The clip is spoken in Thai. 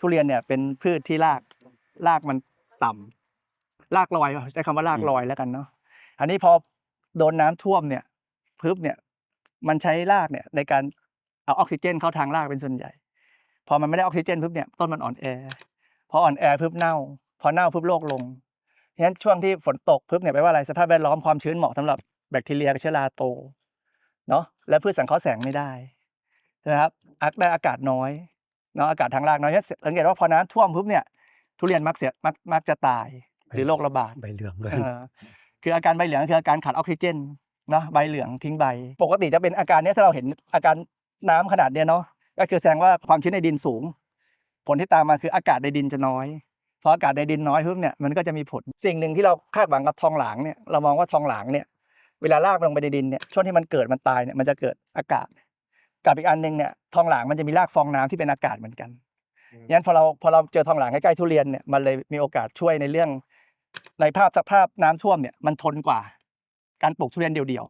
ทุเรียนเนี่ยเป็นพืชที่รากรากมันต่ำรากลอยใช้คำว่ารากลอยแล้วกันเนาะอันนี้พอโดนน้ำท่วมเนี่ยพึบเนี่ย มันใช้รากเนี่ยในการเอาออกซิเจนเข้าทางรากเป็นส่วนใหญ่ พอมันไม่ได้ออกซิเจนปุ๊บเนี่ยต้นมันอ่อนแอพออ่อนแอปุ๊บเน่า พอเน่าปุ๊บโรคลงเพราะฉะนั้นช่วงที่ฝนตกปุ๊บเนี่ยแปลว่าอะไรสภาพแวดล้อมความชื้นเหมาะสำหรับแบคทีเรียเชื้อราโตเนาะและพืชสังเคราะห์แสงไม่ได้นะครับอักได้อากาศน้อย เนาะอากาศทางรากน้อยเนี่ยสังเกตว่าพอน้ำท่วมปุ๊บเนี่ยทุเรียนมักเสียมักมักจะตายหรือโรคระบาดใบเหลืองเลยเออคืออาการใบเหลืองคืออาการขาดออกซิเจนเนาะใบเหลืองทิ้งใบ ปกติจะเป็นอาการเนี้ยถ้าเราเห็นอาการน้ำขนาดเนี้ยเนาะก็คือแสดงว่าความชื้นในดินสูง ผลที่ตามมาคืออากาศในดินจะน้อยพออากาศในดินน้อยปุ๊บเนี่ยมันก็จะมีผลสิ่งหนึ่งที่เราคาดหวังกับทองหลางเนี่ยเรามองว่าทองหลางเนี่ยเวลารากลงไปในดินเนี่ยช่วงที่มันเกิดมันตายเนี่ยมันจะเกิดอากาศ กับอีกอันหนึ่งเนี่ยทองหลางมันจะมีรากฟองน้ำที่เป็นอากาศเหมือนกันงั้นพอเราพอเราเจอทองหลางใกล้ๆทุเรียนเนี่ยมันเลยมีโอกาสช่วยในเรื่องในภาพสภาพน้ำท่วมเนี่ยมันทนกว่าการปลูกทุเรียนเดี่ยว